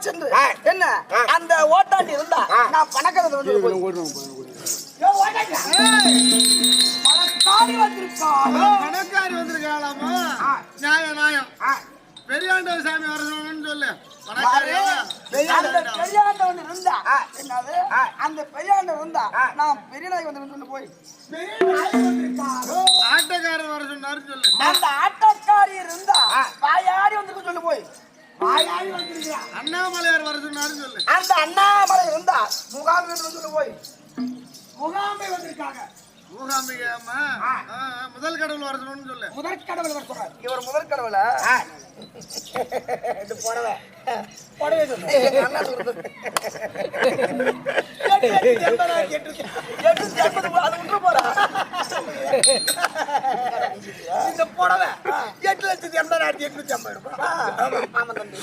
சென்று. என்ன. அந்த ஓட்டாண்டி இருந்தா. நான்? பணக்காரி வந்திருக்காளாமா நியாயம் நியாயம் பெரியாண்டவர் சாமி வர சொல்லணும்னு சொல்லு பெரியாண்டவன் இருந்தா. என்னது. அந்த பெரியாண்டவன் இருந்தா. நான் பெரிய நாய் வந்து சொல்லி போய் பெரிய நாய் வந்திருக்காளோ? ஆட்டக்காரர் வர சொன்னாருன்னு சொல்லு அந்த ஆட்டக்காரி இருந்தா. வாயாடி வந்திருக்க சொல்லு போய் அண்ணாமலையார் வர சொன்னாருன்னு சொல்லு. அந்த அண்ணாமலை இருந்தா முகாம் சொல்லு போய். முகாமை வந்திருக்காங்க. முதல் கடவுள் வர சொல்லணும்னு சொல்லு. முதற் கடவுள் வர சொல்றாரு. இவர் முதற் கடவுள? இது புடவை. புடவை சொல்லு. சொல்றது. எட்டு அது போறா. இந்த புடவை. லட்சத்தி எண்பதாயிரத்தி எட்நூத்தி ஐம்பது ரூபாய். ஆமா தம்பி.